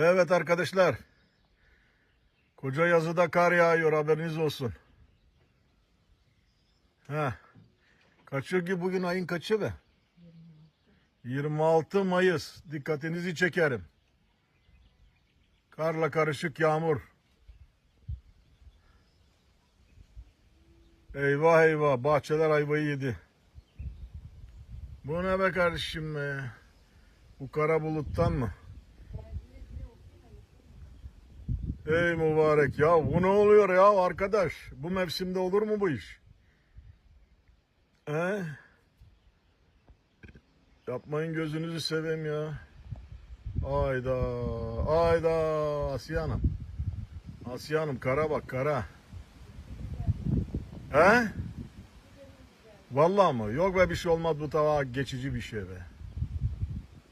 Evet arkadaşlar. Koca yazıda kar yağıyor haberiniz olsun. Heh. Kaçıyor ki bugün ayın kaçı be? 26 Mayıs. Dikkatinizi çekerim. Karla karışık yağmur. Eyvah eyvah bahçeler ayvayı yedi. Bu ne be kardeşim be? Bu kara buluttan mı? Ey mübarek ya bu ne oluyor ya arkadaş? Bu mevsimde olur mu bu iş? He? Yapmayın gözünüzü seveyim ya. Ayda, ayda Asiye Hanım. Asiye Hanım kara bak kara. He? Vallahi mı? Yok be bir şey olmaz bu tava geçici bir şey be.